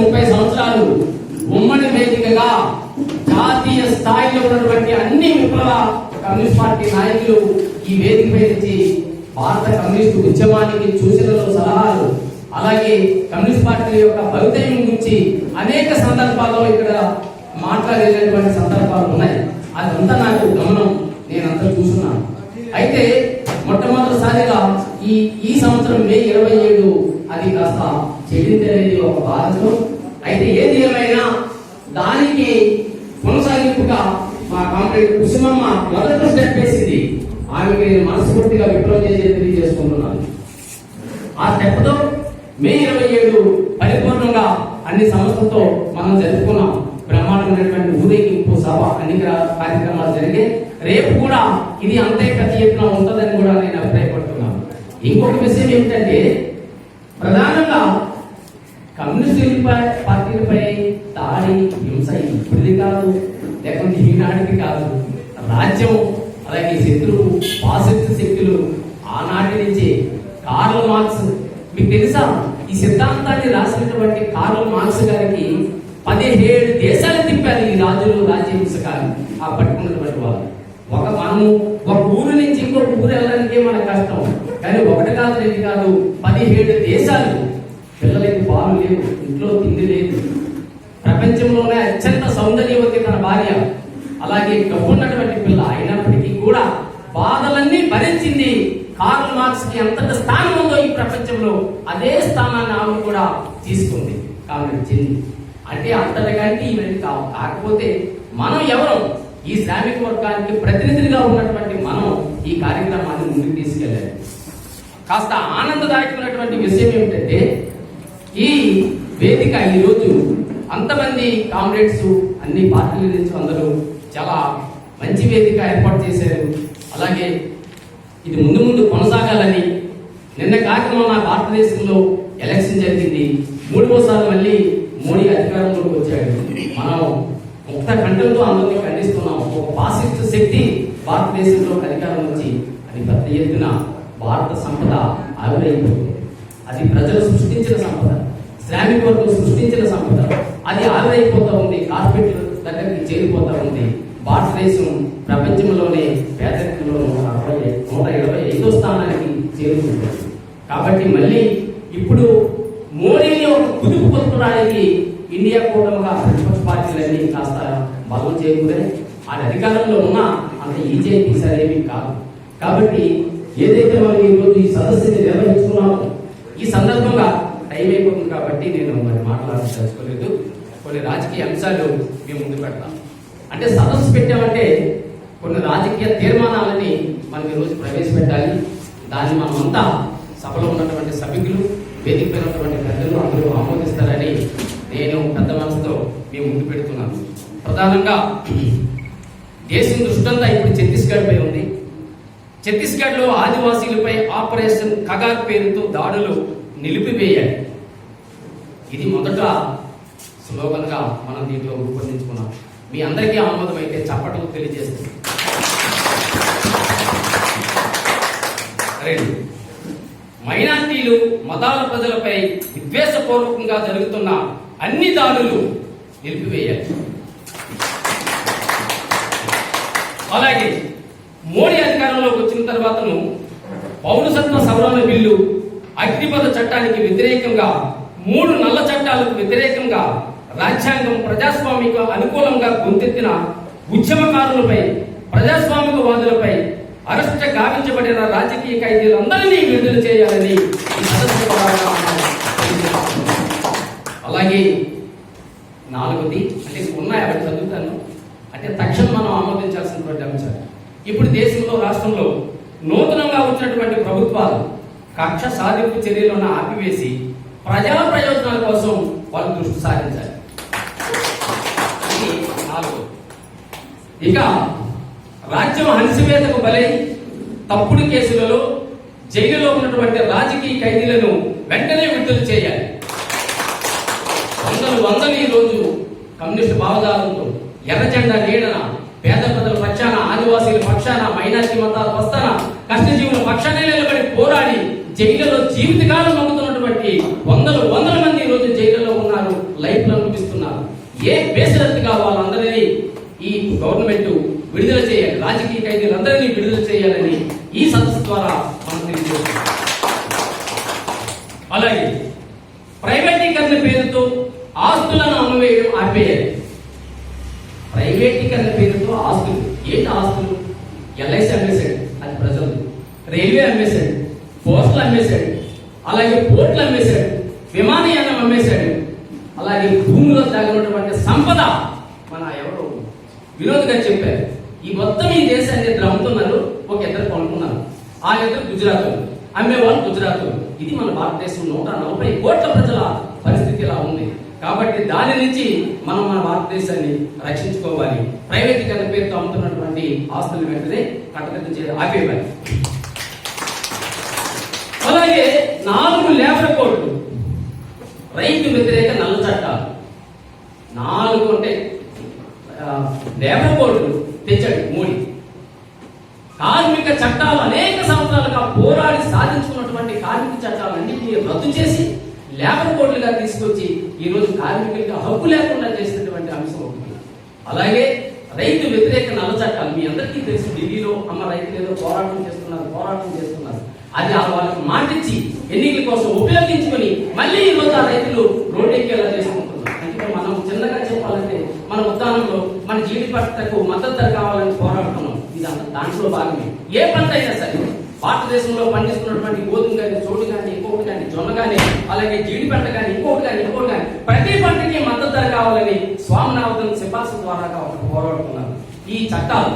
ముప్పై సంవత్సరాలు ఉమ్మడి వేదికగా జాతీయ స్థాయిలో ఉన్నటువంటి అన్ని విప్లవ కమ్యూనిస్ట్ పార్టీ నాయకులు ఈ వేదికపై నుంచి భారత కమ్యూనిస్ట్ ఉద్యమానికి సూచనలు సలహాలు అలాగే కమ్యూనిస్ట్ పార్టీ యొక్క భవితయం గురించి అనేక సందర్భాల్లో ఇక్కడ మాట్లాడేటటువంటి సందర్భాలు ఉన్నాయి. అదంతా నాకు గమనం. నేనంతా చూస్తున్నాను. అయితే మొట్టమొదటిసారిగా ఈ ఈ సంవత్సరం మే ఇరవై ఏడు అది కాస్త చెడింది ఒక బాధతో అయితే ఏది ఏమైనా దానికి కొనసాగింపుగా మా కాంప్రేడ్ కుసుమమ్మ మొదట స్టెప్ వేసింది. ఆమెకి నేను మనస్ఫూర్తిగా విప్లవం చేసి తెలియజేసుకుంటున్నాను. ఆ స్టెప్తో మే ఇరవై ఏడు పరిపూర్ణంగా అన్ని సంస్థలతో మనం జరుపుకున్నాం. బ్రహ్మాండమైనటువంటి ఊరేగింపు సభ అన్ని కార్యక్రమాలు జరిగే రేపు కూడా ఇది అంతే ప్రతి ఎత్తున ఉంటుందని కూడా నేను అభిప్రాయపడుతున్నాను. ఇంకొక విషయం ఏమిటంటే ప్రధానంగా కమ్యూనిస్టులపై పార్టీలపై దాడి హింస ఇప్పుడుది కాదు. లేకుంటే ఈనాటిది కాదు. రాజ్యం అలాగే శత్రువు పాశ్చాత్య శక్తులు ఆనాటి నుంచి కార్ల్ మార్క్స్. మీకు తెలుసా? ఈ సిద్ధాంతాన్ని రాసినటువంటి కార్ల్ మార్క్స్ గారికి పదిహేడు దేశాలు తిప్పారు ఈ రాజులు రాజ్య పుస్తకాలు ఆ పట్టుకున్నటువంటి వాళ్ళు. ఒక మనము ఒక ఊరు నుంచి ఇంకొక ఊరు వెళ్ళడానికి మన కష్టం. కానీ ఒకటి కాదు రెండు కాదు పదిహేడు దేశాలు పిల్లలకి పాలు లేవు ఇంట్లో తిండి లేదు. ప్రపంచంలోనే అత్యంత సౌందర్యవతి తన భార్య. అలాగే డబ్బున్నటువంటి పిల్ల అయినప్పటికీ కూడా బాధలన్నీ భరించింది. కార్ల్ మార్క్స్కి ఎంతటి స్థానం ఉందో ఈ ప్రపంచంలో అదే స్థానాన్ని ఆమె కూడా తీసుకుంది. కాబట్టి అంటే అంతటికంటే ఇవన్నీ కావు. కాకపోతే మనం ఎవరు? ఈ శ్రామిక వర్గానికి ప్రతినిధులుగా ఉన్నటువంటి మనం ఈ కార్యక్రమాన్ని ముందుకు తీసుకెళ్ళాలి. కాస్త ఆనందదాయకమైనటువంటి విషయం ఏమిటంటే ఈ వేదిక ఈరోజు అంతమంది కామ్రేడ్స్ అన్ని పార్టీల నుంచి అందరూ చాలా మంచి వేదిక ఏర్పాటు చేశారు. అలాగే ఇది ముందు ముందు కొనసాగాలని నిన్న కాక నా భారతదేశంలో ఎలక్షన్ జరిగింది. మూడవసారి మళ్ళీ మోడీ అధికారంలోకి వచ్చాడు. మనం ముక్త కంఠంతో అందరినీ ఖండిస్తున్నాం. ఒక పాసిస్ట్ శక్తి భారతదేశంలో అధికారం వచ్చి అది పెద్ద ఎత్తున భారత సంపద ఆవిరైపోతుంది. అది ప్రజలు సృష్టించిన సంపద శ్రామిక వర్గం సృష్టించిన సంపద. అది ఆవిరైపోతా ఉంది కార్పొరేట్ దగ్గరికి చేరిపోతూ ఉంది. భారతదేశం ప్రపంచంలోనే పేదరికంలో అరవై నూట ఇరవై ఐదో స్థానానికి చేరుకుంటుంది కాబట్టి మళ్ళీ ఇప్పుడు మోడీని ఒక కుదుపు పొందడానికి ఇండియా కూటమిగా ప్రతిపక్ష పార్టీలన్నీ కాస్త బలం చేకూరాయి ఆ అధికారంలో ఉన్నా అంత ఈజీ సరేమీ కాదు. కాబట్టి ఏదైతే మనం ఈరోజు ఈ సదస్సుని నిర్వహించుకున్నామో ఈ సందర్భంగా టైం అయిపోతుంది కాబట్టి నేను మరి మాట్లాడదలుచుకోలేదు కొన్ని రాజకీయ అంశాలు మేము ముందు పెడతాం. అంటే సదస్సు పెట్టామంటే కొన్ని రాజకీయ తీర్మానాలని మనం ఈరోజు ప్రవేశపెట్టాలి. దాన్ని మనమంతా సభలో ఉన్నటువంటి సభ్యులు వేదిక పైన ఉన్నటువంటి పెద్దలు అందరూ ఆమోదిస్తారని నేను పెద్ద మనసుతో మేము ముందు పెడుతున్నాను. ప్రధానంగా దేశం దృష్టంతా ఇప్పుడు ఛత్తీస్గఢ్ పై ఉంది. ఛత్తీస్గఢ్లో ఆదివాసీలపై ఆపరేషన్ కగార్ పేరుతో దాడులు నిలిపివేయాలి ఇది మొదట స్లోగన్గా మనం దీంట్లో రూపొందించుకున్నాం. మీ అందరికీ ఆమోదం అయితే చప్పట్లు తెలియజేస్తుంది రెండు. మైనార్టీలు మతాల ప్రజలపై విద్వేషపూర్వకంగా జరుగుతున్న అన్ని దాడులు నిలిపివేయాలి అలాగే మోడీ అధికారంలోకి వచ్చిన తర్వాతను పౌరసత్వ సవరణ బిల్లు అగ్నిపథ చట్టానికి వ్యతిరేకంగా మూడు నల్ల చట్టాలకు వ్యతిరేకంగా రాజ్యాంగం ప్రజాస్వామిక అనుకూలంగా గొంతెత్తిన ఉద్యమకారులపై ప్రజాస్వామిక వాదులపై అరెస్ట్ గావించబడిన రాజకీయ ఖైదీలందరినీ విడుదల చేయాలని అలాగే నాలుగోది అంటే ఉన్నాయి? అవి చదువుతాను. అంటే తక్షణం మనం ఆమోదించాల్సినటువంటి అంశాలు. ఇప్పుడు దేశంలో రాష్ట్రంలో నూతనంగా వచ్చినటువంటి ప్రభుత్వాలు కక్ష సాధింపు చర్యలను ఆపివేసి ప్రజా ప్రయోజనాల కోసం వాళ్ళు దృష్టి సారించాలి ఇక రాజ్యం హంసివేతకు బలై తప్పుడు కేసులలో జైలులో ఉన్నటువంటి రాజకీయ ఖైదీలను వెంటనే విడుదల చేయాలి. వందలు వందలు ఈ రోజు కమ్యూనిస్ట్ భావజాలంతో ఎర్ర జెండా నీడన పేద ఆదివాసీల పక్షాన మైనార్టీ మతాల పస్తాన కష్టజీవుల పక్షాన నిలబడి పోరాడి జైలులో జీవితకాలం నమ్ముతున్నటువంటి వందలు వందల మంది రోజు జైలులో ఉన్నారు లైఫ్ అనిపిస్తున్నారు. ఏ బేసరత్తుగా వాళ్ళందరినీ ఈ గవర్నమెంట్ విడుదల చేయాలి రాజకీయ ఖైదీలందరినీ విడుదల చేయాలని ఈ సదస్సు ద్వారా మనం తెలియజేస్తున్నాం. అలాగే ప్రైవేటీకరణ పేరుతో ఆస్తులను అమ్మవేయడం ఆపేయాలి రైల్వే అమ్మేశాడు పోస్టులు అమ్మేశాడు అలాగే పోర్టులు అమ్మేశాడు విమానయానం అమ్మేశాడు. అలాగే భూమిలో తగినటువంటి సంపద మన ఎవరు వినోద్ గారు చెప్పారు. ఈ మొత్తం ఈ దేశాన్ని ఇద్దరు అమ్ముతున్నారు ఒక ఇద్దరు కొనుక్కున్నారు. ఆ ఇద్దరు గుజరాత్ అమ్మేవాళ్ళు గుజరాత్ ఇది మన భారతదేశం నూట నలభై కోట్ల ప్రజల పరిస్థితి ఇలా ఉంది. కాబట్టి దాని నుంచి మనం మన భారతదేశాన్ని రక్షించుకోవాలి. ప్రైవేటీకరణ పేరుతో అమ్ముతున్నటువంటి ఆస్తులు వెంటనే కట్టదిట్టం చేయాలి. ఆపేయాలి అలాగే నాలుగు లేబర్ కోడ్లు రైతు వ్యతిరేక నల్ల చట్టాలు. నాలుగు అంటే లేబర్ కోడ్లు తెచ్చాడు మోడీ. కార్మిక చట్టాలు అనేక సంవత్సరాలుగా పోరాడి సాధించుకున్నటువంటి కార్మిక చట్టాలన్నింటినీ రద్దు చేసి లేబర్ కోడ్లుగా తీసుకొచ్చి ఈ రోజు కార్మికులకు హక్కు లేకుండా చేసినటువంటి అంశం ఒకటి. అలాగే రైతు వ్యతిరేక నల్ల చట్టాలు మీ అందరికీ తెలుసు ఢిల్లీలో అమ్మ రైతులు ఏదో పోరాటం చేస్తున్నారు పోరాటం చేస్తున్నారు. అది ఆ వాళ్ళకి మాటిచ్చి ఎన్నికల కోసం ఉపయోగించుకొని మళ్ళీ ఈ రోజు ఆ రైతులు రోడ్డెక్కేలా చేసుకుంటున్నారు. మనం చిన్నగా చెప్పాలంటే మన ఉద్దానంలో మన జీడి పంటకు మద్దతు ధర కావాలని పోరాడుతున్నాం. ఇదంతా దాంట్లో భాగమే. ఏ పంట అయినా సరే భారతదేశంలో పండిస్తున్నటువంటి గోధుమ కానీ చోటు కానీ ఇంకొకటి కానీ జొన్న కానీ అలాగే జీడి పంట కానీ ఇంకొకటి కానీ ఇంకొకటి కానీ ప్రతి పంటకి మద్దతు ధర కావాలని స్వామినాథన్ సిఫార్సు ద్వారా పోరాడుతున్నారు. ఈ చట్టాలు